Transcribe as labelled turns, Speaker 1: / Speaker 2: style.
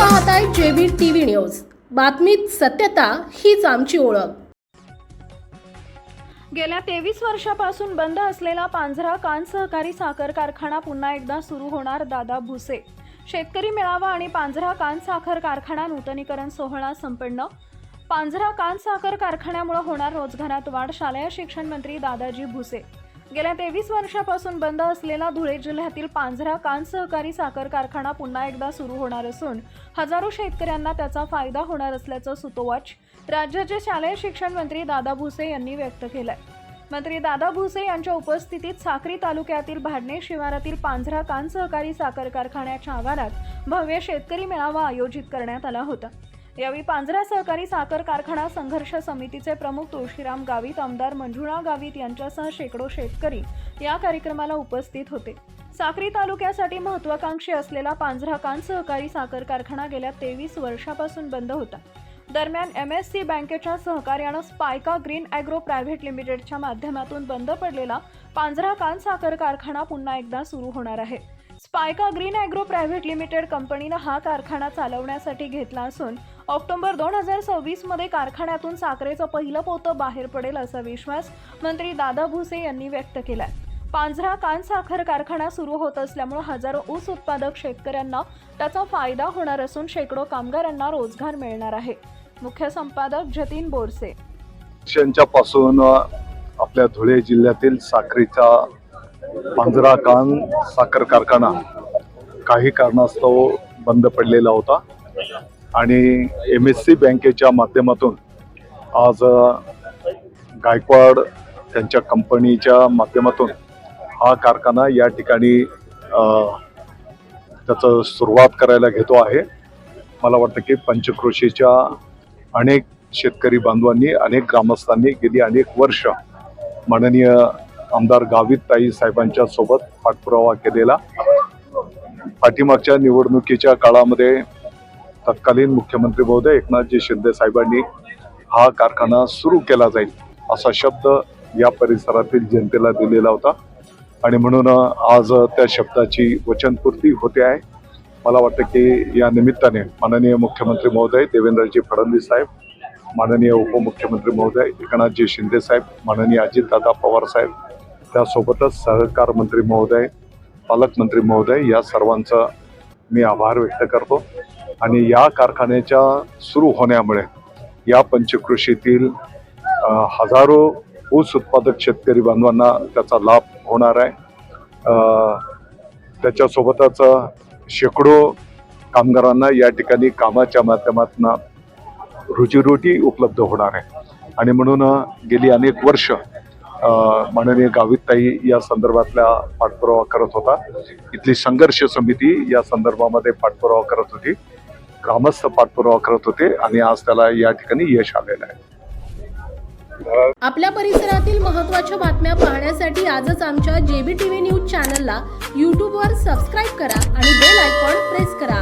Speaker 1: पाहताय JB TV news. बातमीत सत्यता हीच आमची ओळख.
Speaker 2: गेल्या तेवीस वर्षापासून बंद असलेला पांझरा कान सहकारी साखर कारखाना पुन्हा एकदा सुरू होणार दादा भुसे. शेतकरी मेळावा आणि पांझरा कान साखर कारखाना नूतनीकरण सोहळा संपन्न. पांझरा कान साखर कारखान्यामुळे होणार रोजगारात वाढ शालेय शिक्षण मंत्री दादाजी भुसे. गेल्या तेवीस वर्षापासून बंद असलेला धुळे जिल्ह्यातील पांझरा कान सहकारी साखर कारखाना पुन्हा एकदा सुरू होणार असून हजारो शेतकऱ्यांना त्याचा फायदा होणार असल्याचं सुतोवाच राज्याचे शालेय शिक्षण मंत्री दादा भुसे यांनी व्यक्त केलंय. मंत्री दादा भुसे यांच्या उपस्थितीत साक्री तालुक्यातील भाडणे शिवारातील पांझरा कान सहकारी साखर कारखान्याच्या आवारात भव्य शेतकरी मेळावा आयोजित करण्यात आला होता. यावेळी पांझरा सहकारी साखर कारखाना संघर्ष समितीचे प्रमुख तुळशीराम गावित आमदार मंजुळा गावित यांच्यासह शेकडो शेतकरी या कार्यक्रमाला उपस्थित होते. साक्री तालुक्यासाठी महत्वाकांक्षी असलेला पांझरा कान सहकारी साखर कारखाना गेल्या तेवीस वर्षापासून बंद होता. दरम्यान एम एस सी बँकेच्या सहकार्यानं स्पायका ग्रीन ॲग्रो प्रायव्हेट लिमिटेडच्या माध्यमातून बंद पडलेला पांझरा कान साखर कारखाना पुन्हा एकदा सुरू होणार आहे. Spica Green Agro Private Limited कंपनीनं हा कारखाना चालवण्यासाठी घेतला असून ऑक्टोबर दोन हजार सव्वीसमध्ये कारखान्यातून साखरेचं पहिलं पोतं बाहेर पडेल असा विश्वास मंत्री दादा भुसे यांनी व्यक्त केलाय. पांझरा कान साखर कारखाना सुरू होत असल्यामुळे हजारो ऊस उत्पादक शेतकऱ्यांना त्याचा फायदा होणार असून शेकडो कामगारांना रोजगार मिळणार आहे. मुख्य संपादक जतीन बोरसे.
Speaker 3: पासून आपल्या धुळे जिल्ह्यातील साखरेचा पांजरा कान साखर कारखाना काही कारणास्तव बंद पडलेला होता. आणि एम एस सी बँकेच्या माध्यमातून आज गायकवाड त्यांच्या कंपनीच्या माध्यमातून हा कारखाना या ठिकाणी त्याचं सुरुवात करायला घेतो आहे. मला वाटतं की पंचक्रोशीच्या अनेक शेतकरी बांधवांनी अनेक ग्रामस्थांनी गेली अनेक वर्ष माननीय आमदार गावित ताई साहेबांच्या सोबत पाठपुरावा केलेला. पाठीमागच्या निवडणुकीच्या काळामध्ये तत्कालीन मुख्यमंत्री महोदय एकनाथजी शिंदे साहेबांनी हा कारखाना सुरू केला जाईल असा शब्द या परिसरातील जनतेला दिलेला होता. आणि म्हणून आज त्या शब्दाची वचनपूर्ती होते आहे. मला वाटतं की या निमित्ताने माननीय मुख्यमंत्री महोदय देवेंद्रजी फडणवीस साहेब माननीय उपमुख्यमंत्री महोदय एकनाथजी शिंदे साहेब माननीय अजितदादा पवार साहेब त्यासोबतच सहकार मंत्री महोदय पालकमंत्री महोदय या सर्वांचं मी आभार व्यक्त करतो. आणि या कारखान्याच्या सुरू होण्यामुळे या पंचकृषीतील हजारो ऊस उत्पादक शेतकरी बांधवांना त्याचा लाभ होणार आहे. त्याच्यासोबतच शेकडो कामगारांना या ठिकाणी कामाच्या माध्यमातून रोजीरोटी उपलब्ध होणार आहे. आणि म्हणून गेली अनेक वर्ष माननीय गावितताई या संदर्भातल्या पाठपुरावा करत होता. इथली संघर्ष समिती या संदर्भामध्ये पाठपुरावा करत होती. ग्रामस्थ पाठपुरावा करत होते आणि आज त्याला या ठिकाणी यश आलेलं आहे.
Speaker 1: आपल्या परिसरातील महत्त्वाच्या बातम्या पाहण्यासाठी आजच आमच्या जेबी टीव्ही न्यूज चॅनलला यूट्यूबवर सबस्क्राईब करा आणि बेल आयकॉन प्रेस करा.